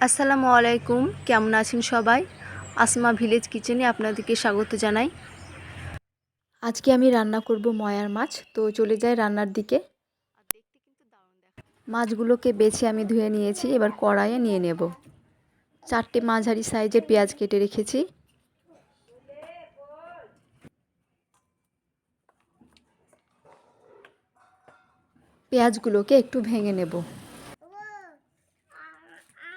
আসসালামু আলাইকুম, কেমন আছেন সবাই? আসমা ভিলেজ কিচেনে আপনাদেরকে স্বাগত জানাই। আজকে আমি রান্না করব ময়ার মাছ, তো চলে যাই রান্নার দিকে। মাছগুলোকে বেছে আমি ধুয়ে নিয়েছি, এবার কড়াইয়ে নিয়ে নেব। চারটে মাঝারি সাইজের পেঁয়াজ কেটে রেখেছি। পেঁয়াজগুলোকে একটু ভেঙে নেব।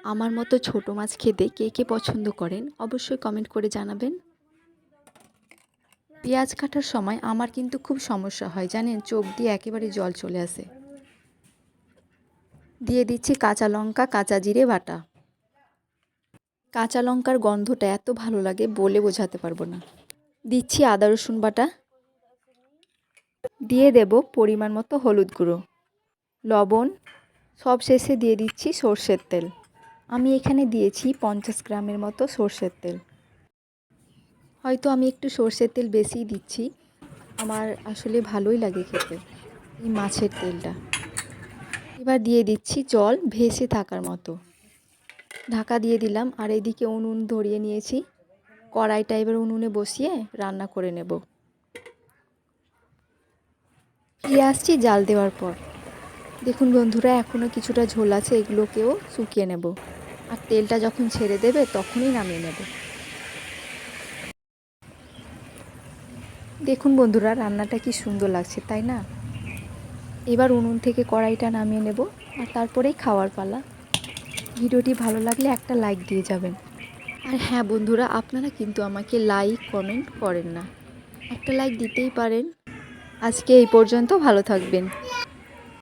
আমার মতো ছোট মাছ খেতে কে কে পছন্দ করেন, অবশ্যই কমেন্ট করে জানাবেন। পেঁয়াজ কাটার সময় আমার কিন্তু খুব সমস্যা হয়, জানেন, চোখ দিয়ে একেবারে জল চলে আসে। দিয়ে দিচ্ছি কাঁচা লঙ্কা, কাঁচা জিরে বাটা। কাঁচা লঙ্কার গন্ধটা এত ভালো লাগে, বলে বোঝাতে পারব না। দিচ্ছি আদা, রসুন বাটা। দিয়ে দেব পরিমাণ মতো হলুদ গুঁড়ো। লবণ। সব শেষে দিয়ে দিচ্ছি সর্ষের তেল। আমি এখানে দিয়েছি পঞ্চাশ গ্রামের মতো সর্ষের তেল। হয়তো আমি একটু সর্ষের তেল বেশিই দিচ্ছি। আমার আসলে ভালোই লাগে খেতে এই মাছের তেলটা। এবার দিয়ে দিচ্ছি জল ভেসে থাকার মতো। ঢাকা দিয়ে দিলাম আর এদিকে উনুন ধরিয়ে নিয়েছি। কড়াইটা এবার উনুনে বসিয়ে রান্না করে নেব। ফিরে আসছি জাল দেওয়ার পর। দেখুন বন্ধুরা এখনও কিছুটা ঝোল আছে, এগুলোকেও শুকিয়ে নেব। আর তেলটা যখন ছেড়ে দেবে, তখনই নামিয়ে নেব। দেখুন বন্ধুরা, রান্নাটা কি সুন্দর লাগছে, তাই না? এবার উনুন থেকে কড়াইটা নামিয়ে নেব, আর তারপরেই খাওয়ার পালা। ভিডিওটি ভালো লাগলে একটা লাইক দিয়ে যাবেন। আর হ্যাঁ বন্ধুরা, আপনারা কিন্তু আমাকে লাইক, কমেন্ট করেন না। একটা লাইক দিতেই পারেন। আজকে এই পর্যন্ত ভালো থাকবেন।